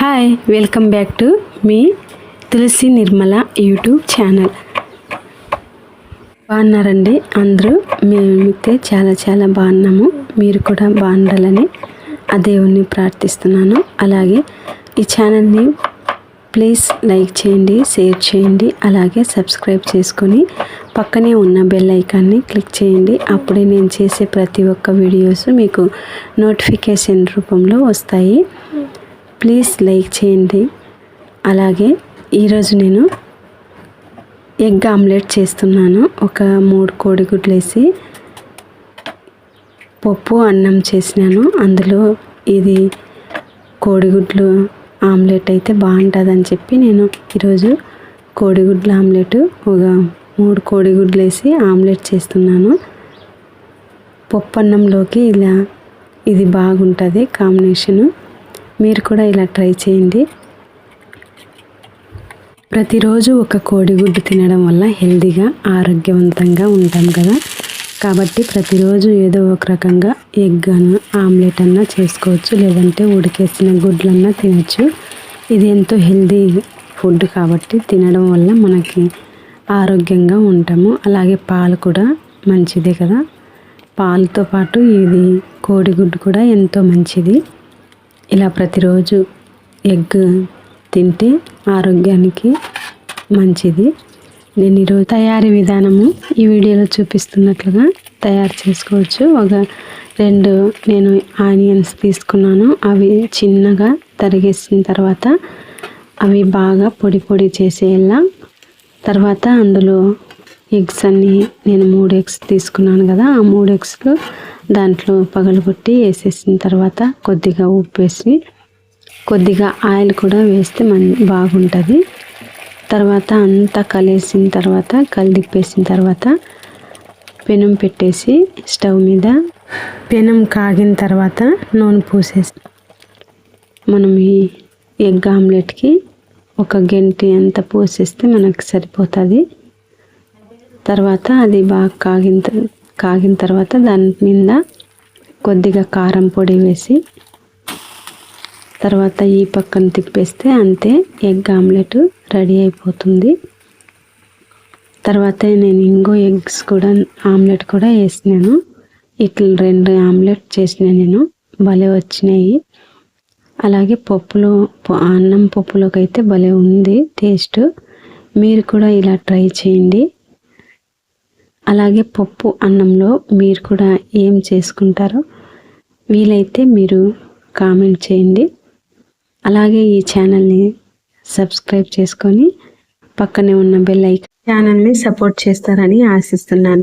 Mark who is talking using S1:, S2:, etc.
S1: Hi welcome back to మీ Tulasi Nirmala YouTube channel బాగున్నారండి? అందరూ మేమైతే చాలా చాలా బాగున్నాము. మీరు కూడా బాగుండాలని ఆ దేవుణ్ణి ప్రార్థిస్తున్నాను. అలాగే ఈ ఛానల్ని ప్లీజ్ లైక్ చేయండి షేర్ చేయండి అలాగే సబ్స్క్రైబ్ చేసుకొని పక్కనే ఉన్న బెల్ ఐకాన్ని క్లిక్ చేయండి. అప్పుడే నేను చేసే ప్రతి ఒక్క వీడియోస్ మీకు నోటిఫికేషన్ రూపంలో వస్తాయి. ప్లీజ్ లైక్ చేయండి. అలాగే ఈరోజు నేను ఎగ్ ఆమ్లెట్ చేస్తున్నాను. ఒక మూడు కోడిగుడ్లు వేసి పప్పు అన్నం చేసినాను. అందులో ఇది కోడిగుడ్లు ఆమ్లెట్ అయితే బాగుంటుందని చెప్పి నేను ఈరోజు కోడిగుడ్ల ఆమ్లెట్ ఒక మూడు కోడిగుడ్లు వేసి ఆమ్లెట్ చేస్తున్నాను. పప్పు అన్నంలోకి ఇలా ఇది బాగుంటుంది కాంబినేషను. మీరు కూడా ఇలా ట్రై చేయండి. ప్రతిరోజు ఒక కోడిగుడ్డు తినడం వల్ల హెల్దీగా ఆరోగ్యవంతంగా ఉంటాం కదా. కాబట్టి ప్రతిరోజు ఏదో ఒక రకంగా ఎగ్ అన్న ఆమ్లెట్ అన్నా చేసుకోవచ్చు లేదంటే ఉడికేసిన గుడ్లన్నా తినచ్చు. ఇది ఎంతో హెల్దీ ఫుడ్ కాబట్టి తినడం వల్ల మనకి ఆరోగ్యంగా ఉంటాము. అలాగే పాలు కూడా మంచిదే కదా. పాలతో పాటు ఇది కోడిగుడ్డు కూడా ఎంతో మంచిది. ఇలా ప్రతిరోజు ఎగ్ తింటే ఆరోగ్యానికి మంచిది. నేను ఈరోజు తయారీ విధానము ఈ వీడియోలో చూపిస్తున్నట్లుగా తయారు చేసుకోవచ్చు. ఒక రెండు నేను ఆనియన్స్ తీసుకున్నాను. అవి చిన్నగా తరిగేసిన తర్వాత అవి బాగా పొడి పొడి చేసేలా. తర్వాత అందులో ఎగ్స్ అన్నీ నేను మూడు ఎగ్స్ తీసుకున్నాను కదా ఆ మూడు ఎగ్స్లు దాంట్లో పగలగొట్టి వేసేసిన తర్వాత కొద్దిగా ఉప్పు వేసి కొద్దిగా ఆయిల్ కూడా వేస్తే మన్ బాగుంటుంది. తర్వాత అంతా కలిసిన తర్వాత కలిదిప్పేసిన తర్వాత పెనం పెట్టేసి స్టవ్ మీద పెనం కాగిన తర్వాత నూనె పూసేసి మనం ఈ ఎగ్ ఆమ్లెట్కి ఒక గంటి అంత పోసేస్తే మనకు సరిపోతుంది. తర్వాత అది బాగా కాగిన కాగిన తర్వాత దాని మీద కొద్దిగా కారం పొడి వేసి తర్వాత ఈ పక్కన తిప్పేస్తే అంతే ఎగ్ ఆమ్లెట్ రెడీ అయిపోతుంది. తర్వాత నేను ఇంకో ఎగ్స్ కూడా ఆమ్లెట్ కూడా వేసినాను. ఇట్లా రెండు ఆమ్లెట్ చేసిన నేను భలే వచ్చినాయి. అలాగే పప్పులో అన్నం పప్పులోకి అయితే భలే ఉంది టేస్ట్. మీరు కూడా ఇలా ట్రై చేయండి. అలాగే పప్పు అన్నంలో మీరు కూడా ఏం చేసుకుంటారో వీలైతే మీరు కామెంట్ చేయండి. అలాగే ఈ ఛానల్ని సబ్స్క్రైబ్ చేసుకొని పక్కనే ఉన్న బెల్ ఐకాన్ ఛానల్ని సపోర్ట్ చేస్తారని ఆశిస్తున్నాను.